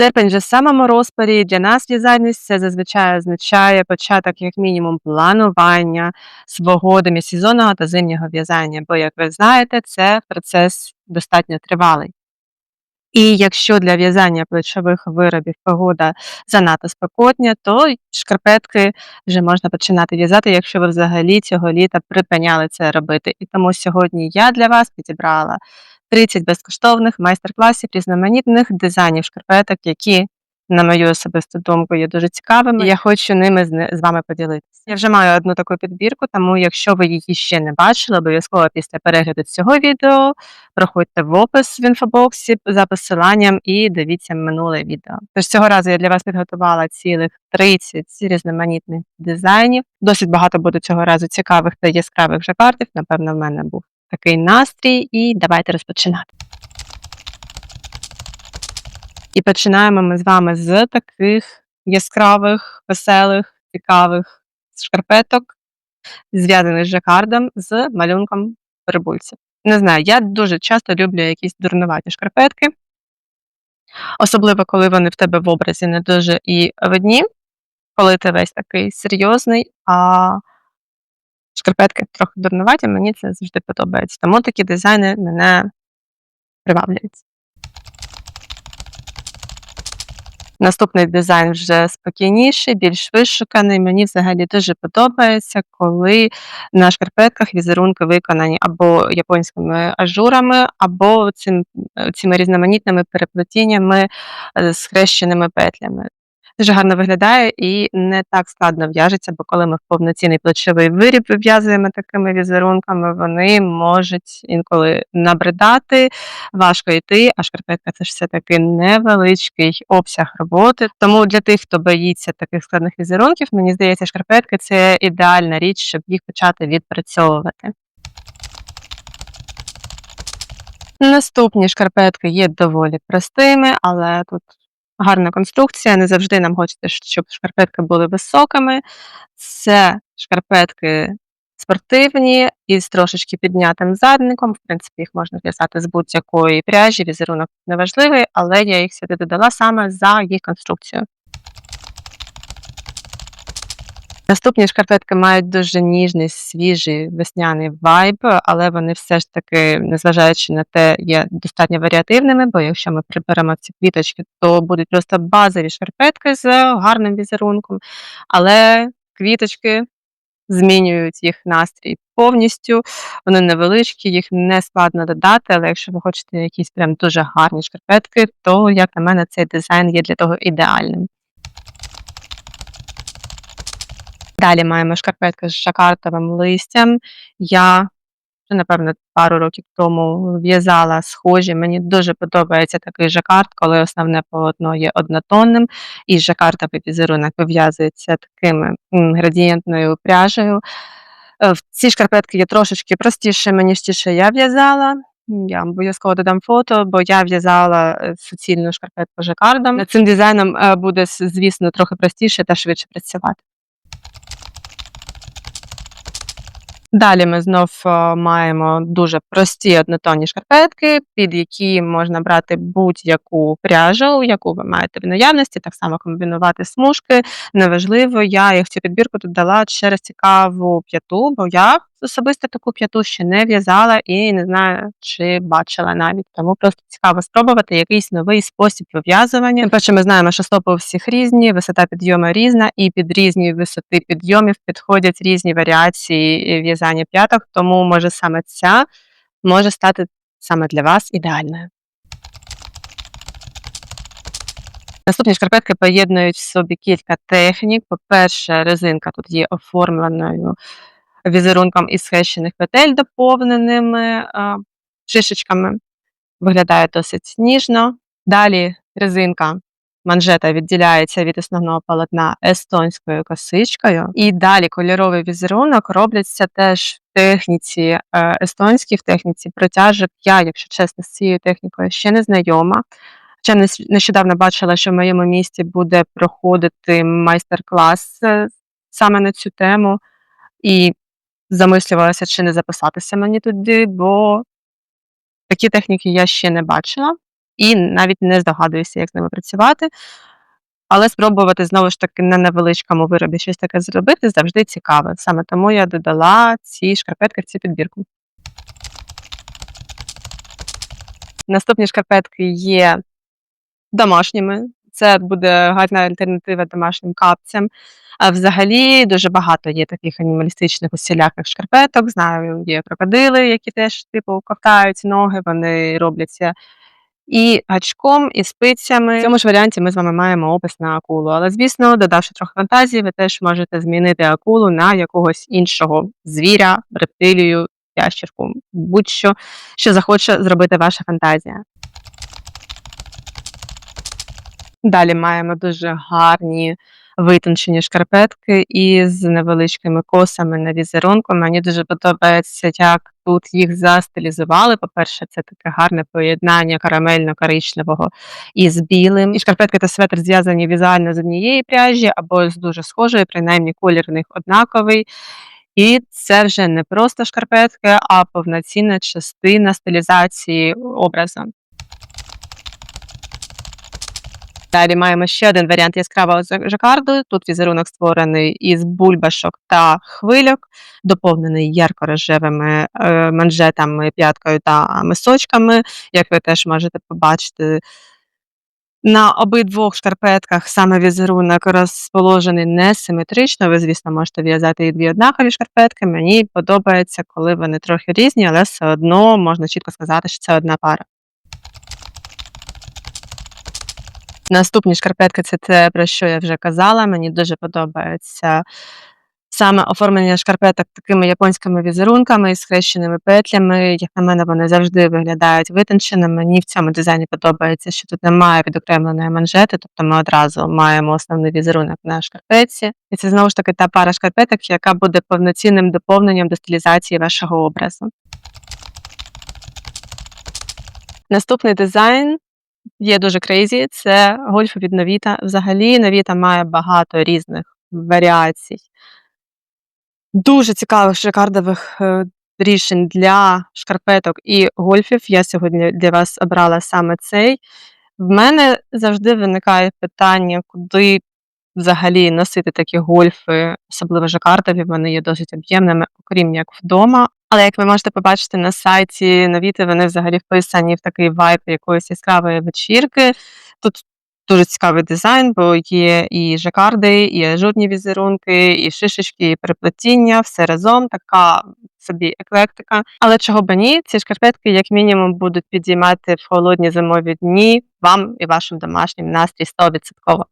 Серпень вже в самому розпалі. Для нас дизайнерів це зазвичай означає початок, як мінімум, планування свого демісезонного та зимнього в'язання, бо, як ви знаєте, це процес достатньо тривалий. І якщо для в'язання плечових виробів погода занадто спекотня, то шкарпетки вже можна починати в'язати, якщо ви взагалі цього літа припиняли це робити. І тому сьогодні я для вас підібрала 30 безкоштовних майстер-класів різноманітних дизайнів шкарпеток, які, на мою особисту думку, є дуже цікавими. Я хочу ними з, вами поділитися. Я вже маю одну таку підбірку, тому якщо ви її ще не бачили, обов'язково після перегляду цього відео проходьте в опис в інфобоксі за посиланням і дивіться минуле відео. Тож цього разу я для вас підготувала цілих 30 різноманітних дизайнів. Досить багато буде цього разу цікавих та яскравих жакардів. Напевно, в мене був такий настрій, і давайте розпочинати. І починаємо ми з вами з таких яскравих, веселих, цікавих шкарпеток, зв'язаних з жакардом з малюнком прибульців. Не знаю, я дуже часто люблю якісь дурнуваті шкарпетки, особливо коли вони в тебе в образі не дуже і видні, коли ти весь такий серйозний, а шкарпетки трохи дурнуваті, мені це завжди подобається. Тому такі дизайни мене приваблюють. Наступний дизайн вже спокійніший, більш вишуканий. Мені взагалі дуже подобається, коли на шкарпетках візерунки виконані або японськими ажурами, або цим, цими різноманітними переплетіннями е, з хрещеними петлями. Дуже гарно виглядає і не так складно в'яжеться, бо коли ми в повноцінний плечовий виріб вив'язуємо такими візерунками, вони можуть інколи набридати, важко йти, а шкарпетка це ж все-таки невеличкий обсяг роботи. Тому для тих, хто боїться таких складних візерунків, мені здається, шкарпетки це ідеальна річ, щоб їх почати відпрацьовувати. Наступні шкарпетки є доволі простими, але тут гарна конструкція. Не завжди нам хочеться, щоб шкарпетки були високими. Це шкарпетки спортивні із трошечки піднятим задником. В принципі, їх можна зв'язати з будь-якої пряжі, візерунок неважливий, але я їх сюди додала саме за їх конструкцію. Наступні шкарпетки мають дуже ніжний, свіжий весняний вайб, але вони все ж таки, незважаючи на те, є достатньо варіативними, бо якщо ми приберемо ці квіточки, то будуть просто базові шкарпетки з гарним візерунком, але квіточки змінюють їх настрій повністю. Вони невеличкі, їх не складно додати, але якщо ви хочете якісь прям дуже гарні шкарпетки, то, як на мене, цей дизайн є для того ідеальним. Далі маємо шкарпетки з жакартовим листям. Я вже, напевно, пару років тому в'язала схожі. Мені дуже подобається такий жакард, коли основне полотно є однотонним, і жакартовий візерунок вив'язується такими градієнтною пряжею. Е, Ці шкарпетки є трошечки простішими, ніж ті, що я в'язала. Я обов'язково додам фото, бо я в'язала е, суцільну шкарпетку жакардом. Цим дизайном е, буде, звісно, трохи простіше та швидше працювати. Далі ми знов е, маємо дуже прості однотонні шкарпетки, під які можна брати будь-яку пряжу, яку ви маєте в наявності, так само комбінувати смужки. Неважливо, я їх цю підбірку додала через цікаву п'яту, бо я особисто таку п'яту ще не в'язала і не знаю, чи бачила навіть. Тому просто цікаво спробувати якийсь новий спосіб вив'язування. Тим паче ми знаємо, що стопи у всіх різні, висота підйому різна, і під різні висоти підйомів підходять різні варіації в'язання п'яток, тому може саме ця може стати саме для вас ідеальною. Наступні шкарпетки поєднують в собі кілька технік. По-перше, резинка тут є оформленою візерунком із схрещених петель, доповненими шишечками. Виглядає досить ніжно. Далі резинка манжета відділяється від основного полотна естонською косичкою. І далі кольоровий візерунок робляться теж в техніці е, естонській, в техніці протяжок. Я, якщо чесно, з цією технікою ще не знайома. Хоча нещодавно бачила, що в моєму місті буде проходити майстер-клас е, саме на цю тему, і замислювалася, чи не записатися мені туди, бо такі техніки я ще не бачила. і навіть не здогадуюся, як з ними працювати. Але спробувати знову ж таки на невеличкому виробі щось таке зробити завжди цікаво. Саме тому я додала ці шкарпетки в цю підбірку. Наступні шкарпетки є домашніми. Це буде гарна альтернатива домашнім капцям. А взагалі дуже багато є таких анімалістичних усіляких шкарпеток. Знаю, є крокодили, які теж типу ковтають ноги, вони робляться і гачком, і спицями. В цьому ж варіанті ми з вами маємо опис на акулу. Але, звісно, додавши трохи фантазії, ви теж можете змінити акулу на якогось іншого звіря, рептилію, ящерку, будь-що, що захоче зробити ваша фантазія. Далі маємо дуже гарні витончені шкарпетки із невеличкими косами на візерунку. Мені дуже подобається, як тут їх застилізували. По-перше, це таке гарне поєднання карамельно-коричневого із білим. І шкарпетки та светр зв'язані візуально з однієї пряжі або з дуже схожої, принаймні колір у них однаковий. І це вже не просто шкарпетки, а повноцінна частина стилізації образу. Далі маємо ще один варіант яскравого жакарду. Тут візерунок створений із бульбашок та хвильок, доповнений ярко-рожевими е, манжетами, п'яткою та мисочками, як ви теж можете побачити. На обидвох шкарпетках саме візерунок розположений несиметрично. Ви, звісно, можете в'язати і дві однакові шкарпетки. Мені подобається, коли вони трохи різні, але все одно можна чітко сказати, що це одна пара. Наступні шкарпетки це те, про що я вже казала. Мені дуже подобається саме оформлення шкарпеток такими японськими візерунками з хрещеними петлями. Як на мене, вони завжди виглядають витонченими. Мені в цьому дизайні подобається, що тут немає відокремленої манжети, тобто ми одразу маємо основний візерунок на шкарпетці. І це знову ж таки та пара шкарпеток, яка буде повноцінним доповненням до стилізації вашого образу. Наступний дизайн є дуже крейзі. Це гольф від Новіта. Взагалі, Новіта має багато різних варіацій. Дуже цікавих шикардових е, рішень для шкарпеток і гольфів. Я сьогодні для вас обрала саме цей. В мене завжди виникає питання, куди взагалі носити такі гольфи, особливо жакардові, вони є досить об'ємними, окрім як вдома. Але як ви можете побачити на сайті Новіти, вони взагалі вписані в такий вайб якоїсь яскравої вечірки. Тут дуже цікавий дизайн, бо є і жакарди, і ажурні візерунки, і шишечки, і переплетіння, все разом, така собі еклектика. Але чого б ні, ці шкарпетки, як мінімум, будуть підіймати в холодні зимові дні вам і вашим домашнім настрій 100%.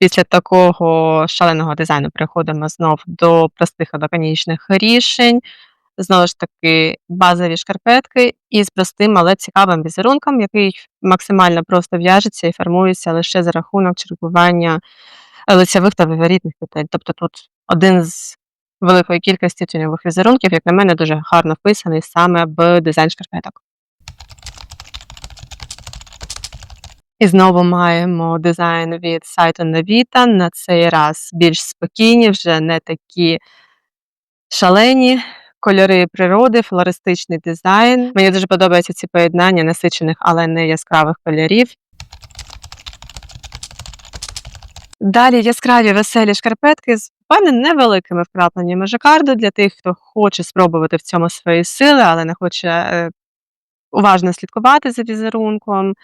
Після такого шаленого дизайну переходимо знов до простих лаконічних рішень. Знову ж таки, базові шкарпетки із простим, але цікавим візерунком, який максимально просто в'яжеться і формується лише за рахунок чергування лицевих та виворітних петель. Тобто тут один з великої кількості тюньових візерунків, як на мене, дуже гарно вписаний саме в дизайн шкарпеток. І знову маємо дизайн від сайту Навіта. На цей раз більш спокійні, вже не такі шалені. Кольори природи, флористичний дизайн. Мені дуже подобаються ці поєднання насичених, але не яскравих кольорів. Далі яскраві веселі шкарпетки з певним невеликими вкрапленнями жакарду для тих, хто хоче спробувати в цьому свої сили, але не хоче е, уважно слідкувати за візерунком,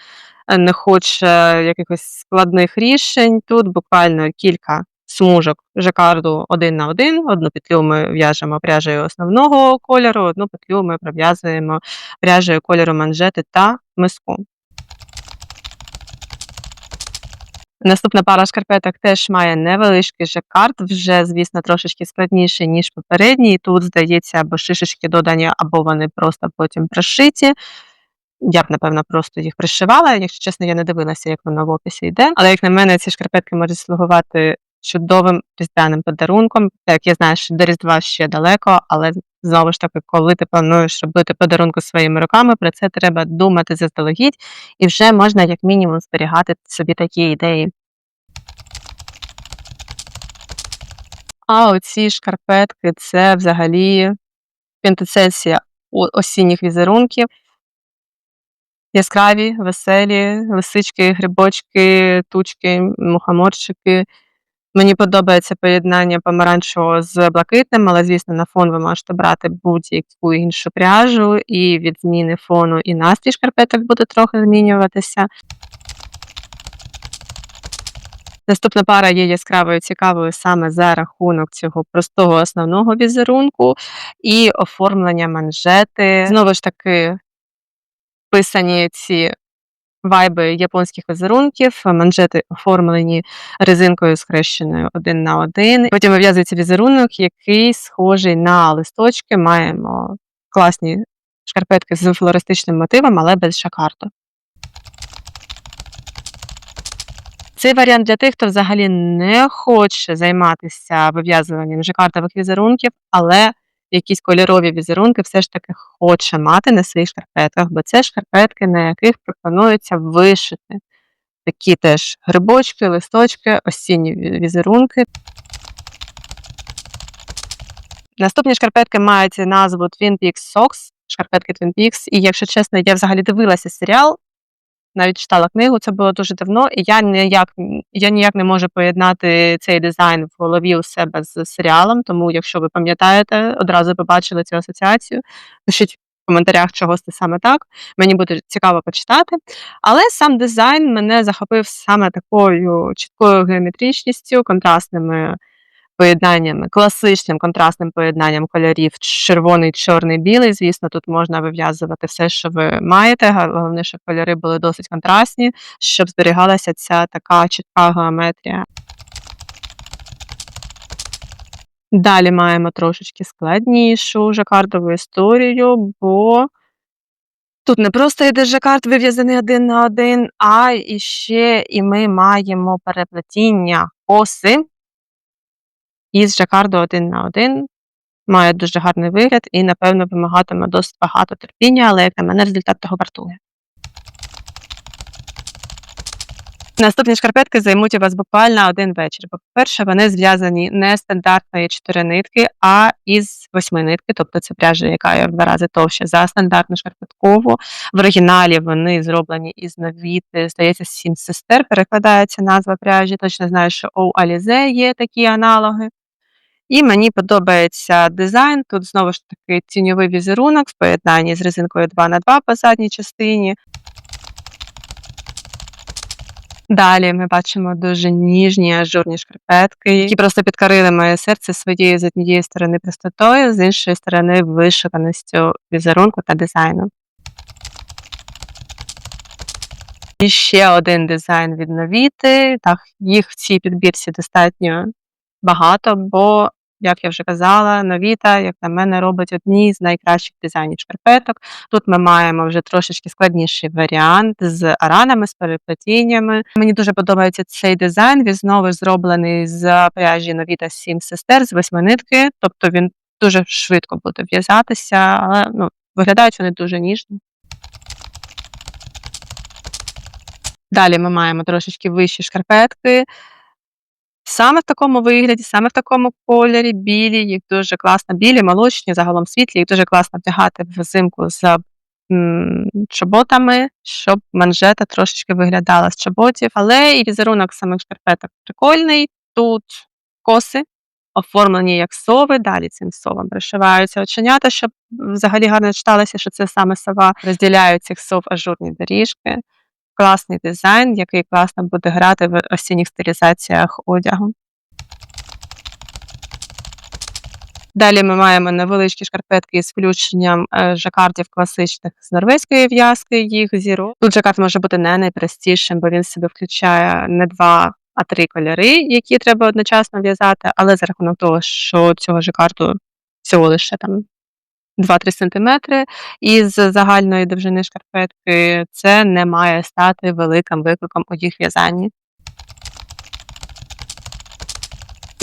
е, не хоче якихось складних рішень. Тут буквально кілька смужок жакарду один на один. Одну петлю ми в'яжемо пряжею основного кольору, одну петлю ми пров'язуємо пряжею кольору манжети та миску. Наступна пара шкарпеток теж має невеличкий жакард, вже, звісно, трошечки складніший, ніж попередній. Тут, здається, або шишечки додані, або вони просто потім пришиті. Я б, напевно, просто їх пришивала. Якщо чесно, я не дивилася, як воно в описі йде. Але, як на мене, ці шкарпетки можуть слугувати чудовим різдвяним подарунком. Так, я знаю, що до Різдва ще далеко, але знову ж таки, коли ти плануєш робити подарунку своїми руками, про це треба думати заздалегідь, і вже можна, як мінімум, зберігати собі такі ідеї. А оці шкарпетки це взагалі квінтесенція осінніх візерунків. Яскраві, веселі, лисички, грибочки, тучки, мухоморчики. Мені подобається поєднання помаранчевого з блакитним, але, звісно, на фон ви можете брати будь-яку іншу пряжу, і від зміни фону і настрій шкарпеток буде трохи змінюватися. Наступна пара є яскравою цікавою саме за рахунок цього простого основного візерунку і оформлення манжети. Знову ж таки, писані ці вайби японських візерунків, манжети оформлені резинкою схрещеною один на один. Потім вив'язується візерунок, який схожий на листочки. Маємо класні шкарпетки з флористичним мотивом, але без шакарту. Цей варіант для тих, хто взагалі не хоче займатися вив'язуванням жакартових візерунків, але якісь кольорові візерунки все ж таки хоче мати на своїх шкарпетках, бо це шкарпетки, на яких пропонується вишити. Такі теж грибочки, листочки, осінні візерунки. Наступні шкарпетки мають назву Twin Peaks Socks, шкарпетки Twin Peaks. І якщо чесно, я взагалі дивилася серіал, навіть читала книгу, це було дуже давно, і я ніяк я ніяк не можу поєднати цей дизайн в голові у себе з серіалом. Тому, якщо ви пам'ятаєте, одразу побачили цю асоціацію, пишіть в коментарях, чого це саме так. Мені буде цікаво почитати. Але сам дизайн мене захопив саме такою чіткою геометричністю, контрастними поєднаннями, класичним контрастним поєднанням кольорів червоний, чорний, білий. Звісно, тут можна вив'язувати все, що ви маєте. Головне, щоб кольори були досить контрастні, щоб зберігалася ця така чітка геометрія. Далі маємо трошечки складнішу жакардову історію, бо тут не просто йде жакард вив'язаний один на один, а і ще і ми маємо переплетіння коси із жакарду один на один. Має дуже гарний вигляд і, напевно, вимагатиме досить багато терпіння, але, як на мене, результат того вартує. Наступні шкарпетки займуть у вас буквально один вечір. Бо, по-перше, вони зв'язані не з стандартної чотири нитки, а із восьми нитки, тобто це пряжа, яка є в два рази товща за стандартну шкарпеткову. В оригіналі вони зроблені із навіти, здається, сім сестер. Перекладається назва пряжі. Точно знаю, що у Алізе є такі аналоги. І мені подобається дизайн. Тут знову ж таки тіньовий візерунок в поєднанні з резинкою 2х2 по задній частині. Далі ми бачимо дуже ніжні ажурні шкарпетки, які просто підкорили моє серце своєю з однієї сторони простотою, з іншої сторони вишуканістю візерунку та дизайну. І ще один дизайн від Новіти. Так, їх в цій підбірці достатньо багато, бо як я вже казала, Новіта, як на мене, робить одні з найкращих дизайнів шкарпеток. Тут ми маємо вже трошечки складніший варіант з аранами, з переплетіннями. Мені дуже подобається цей дизайн. Він знову зроблений з пряжі Новіта 7 сестер з восьминитки, тобто він дуже швидко буде в'язатися, але ну, виглядають вони дуже ніжно. Далі ми маємо трошечки вищі шкарпетки. Саме в такому вигляді, саме в такому кольорі, білі, їх дуже класно, білі, молочні, загалом світлі, їх дуже класно вдягати взимку з чоботами, щоб манжета трошечки виглядала з чоботів. Але і візерунок самих шкарпеток прикольний. Тут коси оформлені як сови, далі цим совам пришиваються оченята, щоб взагалі гарно читалося, що це саме сова. Розділяють цих сов ажурні доріжки класний дизайн, який класно буде грати в осінніх стилізаціях одягу. Далі ми маємо невеличкі шкарпетки з включенням е, жакардів класичних з норвезької в'язки, їх зіру. Тут жакард може бути не найпростішим, бо він в себе включає не два, а три кольори, які треба одночасно в'язати, але за рахунок того, що цього жакарду всього лише там 2-3 см, із загальної довжини шкарпетки це не має стати великим викликом у їх в'язанні.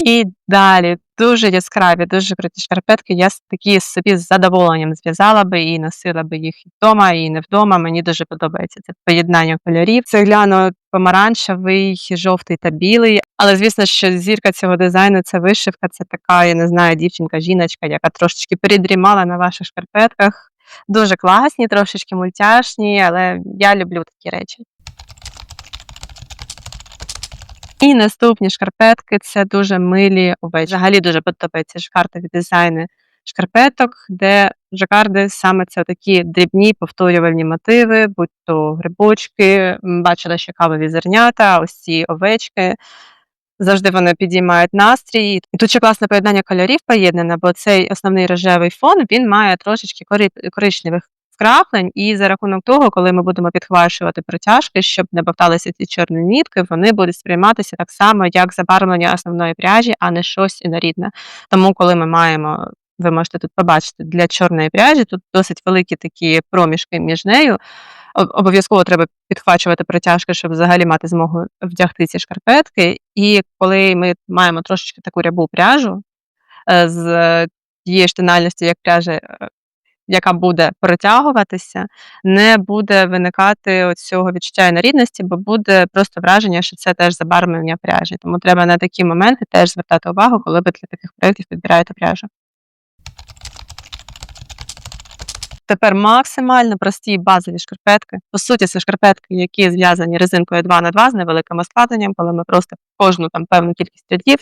І далі дуже яскраві, дуже круті шкарпетки. Я такі собі з задоволенням зв'язала би і носила би їх і вдома, і не вдома. Мені дуже подобається це поєднання кольорів. Це гляну помаранчевий, жовтий та білий. Але звісно, що зірка цього дизайну це вишивка, це така, я не знаю, дівчинка, жіночка, яка трошечки передрімала на ваших шкарпетках. Дуже класні, трошечки мультяшні, але я люблю такі речі. І наступні шкарпетки це дуже милі овечі. Взагалі дуже подобаються жакардові дизайни шкарпеток, де жакарди саме це такі дрібні повторювальні мотиви, будь то грибочки, бачила ще кавові зернята, ось ці овечки. Завжди вони підіймають настрій. І тут ще класне поєднання кольорів поєднане, бо цей основний рожевий фон він має трошечки коричневих вкраплень, і за рахунок того, коли ми будемо підхвачувати протяжки, щоб не бовталися ці чорні нітки, вони будуть сприйматися так само, як забарвлення основної пряжі, а не щось інорідне. Тому, коли ми маємо, ви можете тут побачити, для чорної пряжі тут досить великі такі проміжки між нею. Об- Обов'язково треба підхвачувати протяжки, щоб взагалі мати змогу вдягти ці шкарпетки. І коли ми маємо трошечки таку рябу пряжу е, з тієї ж тональності, як пряжа, е, яка буде протягуватися, не буде виникати цього відчуття інорідності, бо буде просто враження, що це теж забарвлення пряжі. Тому треба на такі моменти теж звертати увагу, коли ви для таких проєктів підбираєте пряжу. Тепер максимально прості базові шкарпетки. По суті, це шкарпетки, які зв'язані резинкою 2 на 2 з невеликим складенням, коли ми просто кожну там певну кількість рядів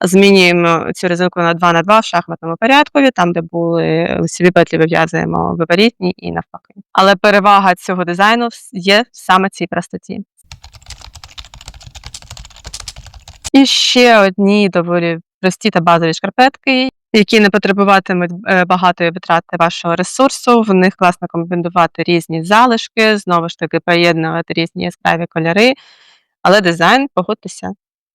змінюємо цю резинку на 2 на 2 в шахматному порядку, там, де були лицеві петлі, вив'язуємо виворітні і навпаки. Але перевага цього дизайну є саме цій простоті. І ще одні доволі прості та базові шкарпетки, які не потребуватимуть е, багатої витрати вашого ресурсу. В них класно комбінувати різні залишки, знову ж таки поєднувати різні яскраві кольори. Але дизайн, погодьтеся,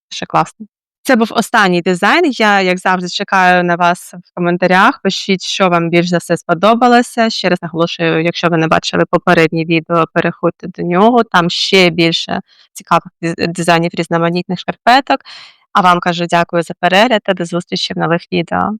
ще класний. Це був останній дизайн. Я, як завжди, чекаю на вас в коментарях. Пишіть, що вам більш за все сподобалося. Ще раз наголошую, якщо ви не бачили попереднє відео, переходьте до нього. Там ще більше цікавих дизайнів різноманітних шкарпеток. А вам кажу дякую за перегляд та до зустрічі в нових відео.